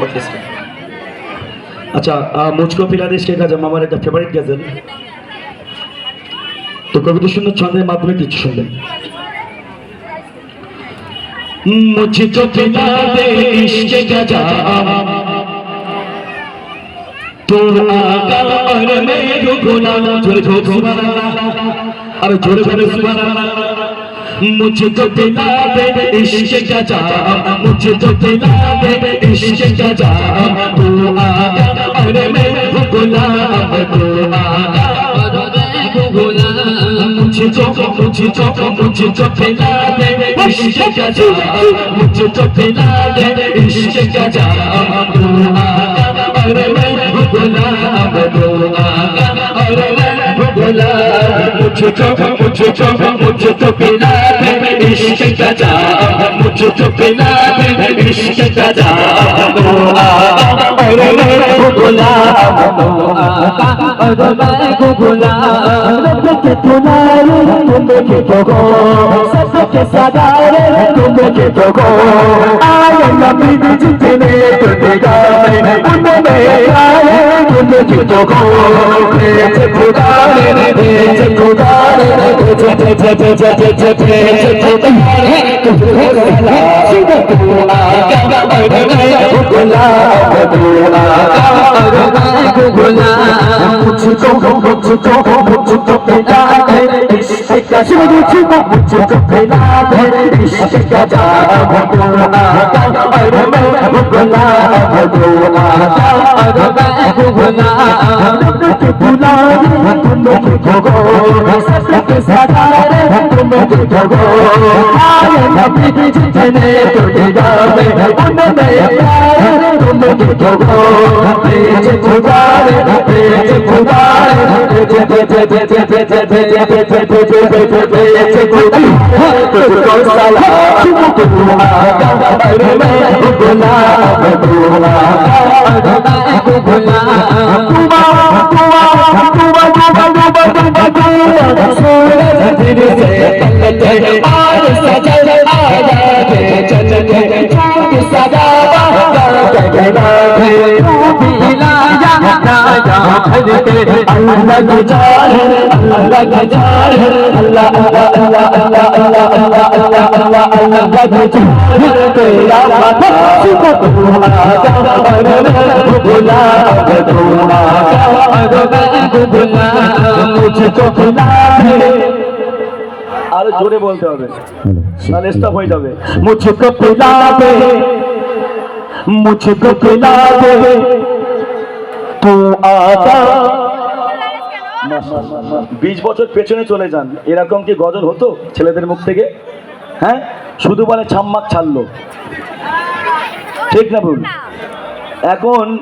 Okay sir अच्छा आ, मुझको फिलहाल इसके गजम আমার একটা ফেভারিট গজল তো কবিতা সুন্দর ছন্দের মাধ্যমে কিছু শুনবেন मुझे जो फिदा दे इश्क का जाम तो आगा और मैं जो गुलाम जो जो सुबह अरे जोड़े जोड़े सुबह मुझे तो दिलावे इश्क का जा मुझे तो दिलावे इश्क का जा तू आगा अरे मैं गुलाम तू आगा अरे मैं गुलाम मुझे तो मुझे तो इश्क का जा तू आगा अरे मैं गुलाम तू आगा अरे मैं गुलाम मुझे तो मुझे तो मुझे तो पिला दे इश्क का जा मुझे तो पिला दे इश्क का जा ओ अरे मैं गुलाम ओ अरे मैं गुलाम रब के तुम्हारे मुझे तो পথে সাদাও রে তুমি যেত গো আয় নবী জিতে নে তুমি গায় তুমি গায় তুমি যেত গো পেয়েছে খোদা রে পেয়েছে খোদা রে পেয়েছে পেয়েছে পেয়েছে পেয়েছে পেয়েছে খোদা রে। তুমি गुलाब गुलाब मुझको मुझको मुझको पिता है দশম দুচি মুচি কফেলা ধরে বিশিষ্ট যা ভটনা অরে মে ভুগনা ভটনা অরে মে ভুগনা ভুগনা ভুগনা ভুগনা ভুগনা ভুগনা ভুগনা ভুগনা উন্নত হব আরে নবী জেনে তুমি যাবে উন্নত উন্নত হব পেজ খুদারে পেজ খুদারে গুলা গুলা গুলা लाया भर के अल्लाह की जान अल्लाह की जान अल्लाह अल्लाह अल्लाह अल्लाह अल्लाह अल्लाह अल्लाह अल्लाह की जान तेरा पता सुबह तू आका और मैं गुलाम तू आका और मैं गुलाम मुझको खिला दे আরো জোরে বলতে হবে নাহলে স্টপ হয়ে যাবে মুঝকো পিলা দে মুঝকো পিলা দে বিশ বছর পেছনে চলে যান। এরকম কি গজল হতো ছেলেদের মুখ থেকে? হ্যাঁ? শুধু বলে ছাম্মাক ছাড়লো। ঠিক না ভুল? এখন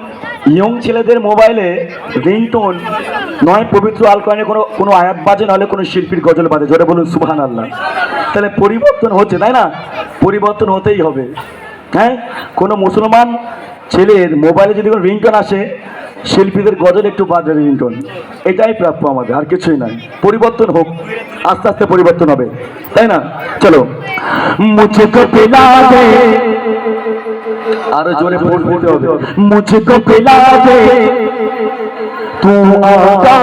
ইয়ং ছেলেদের মোবাইলে রিংটোন, নয় পবিত্র আলকোয়ানে কোনো কোনো আয়াত বাজে, নাহলে কোনো শিল্পীর গজল বাজে। জোরে বলুন সুবহান আল্লাহ তাহলে পরিবর্তন হচ্ছে, তাই না? পরিবর্তন হতেই হবে। হ্যাঁ? কোনো মুসলমান ছেলের মোবাইলে যদি কোনো রিংটোন আসে শিল্পীদের গজল একটু বাজে রিংটোন এটাই প্রাপ্য আমাদের আর কিছুই নয় পরিবর্তন হোক আস্তে আস্তে পরিবর্তন হবে তাই না চলো মুঝকো পিলা দে আরো জোরে ফোন দিতে হবে মুঝকো পিলা দে তু আকা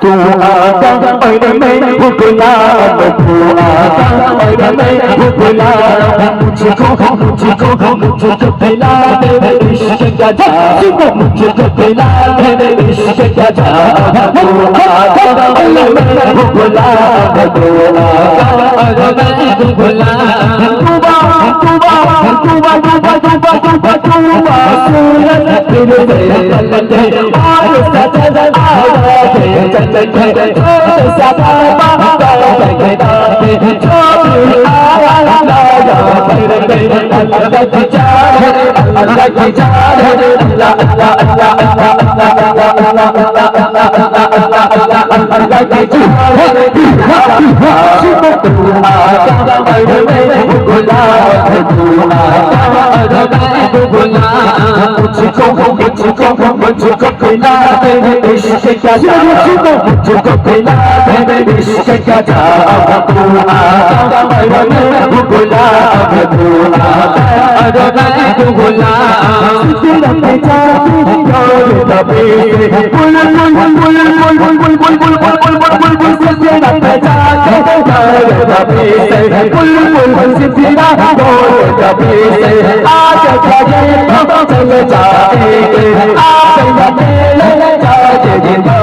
तू आका और मैं गुलाम तू आका और मैं गुलाम मुझको मुझको मुझको पिला दे गजा मुझको पिला दे इश्क गजा अल्लाह मुझको बुला दे बुला अरे मुझको बुला तुबा तुबा तुबा तुबा तुबा तुबा तुबा सूरज फिर से तलक है और सजद आवा के तलक है छोड़ सदा बाबा तलक है छोड़ आवा लगा फिर से तलक है अल्लाह की जान अल्लाह की जान अल्लाह अल्लाह अल्लाह अल्लाह अल्लाह अल्लाह अल्लाह अल्लाह अल्लाह की जान तू आका और मैं गुलाम तू आका और मैं गुलाम मुझको मुझको मुझको पिला दे इश्क का जाम मुझको पिला आज चले जाते आज चले जाते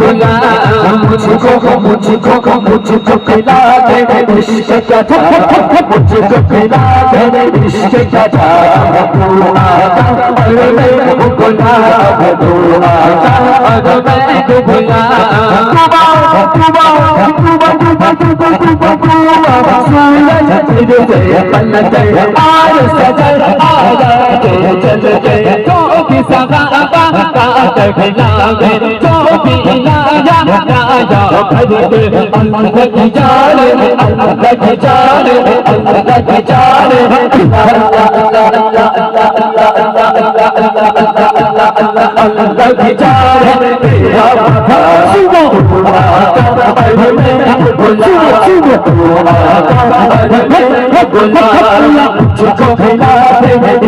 दिला मुझको मुझको मुझको खिला दे इश्क का था मुझको खिला दे इश्क का था पूरा अरे मैं भुला भुला अरे मैं भुला आर सजर आगा चल गए तो किसा Allah Allah Allah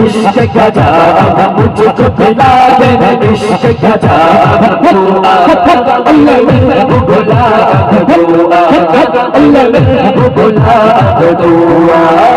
इश्क गजा मुझको खुदा दे इश्क गजा तू आहत अल्लाह मेरे को बुला तू आहत अल्लाह मेरे को बुला तू आहत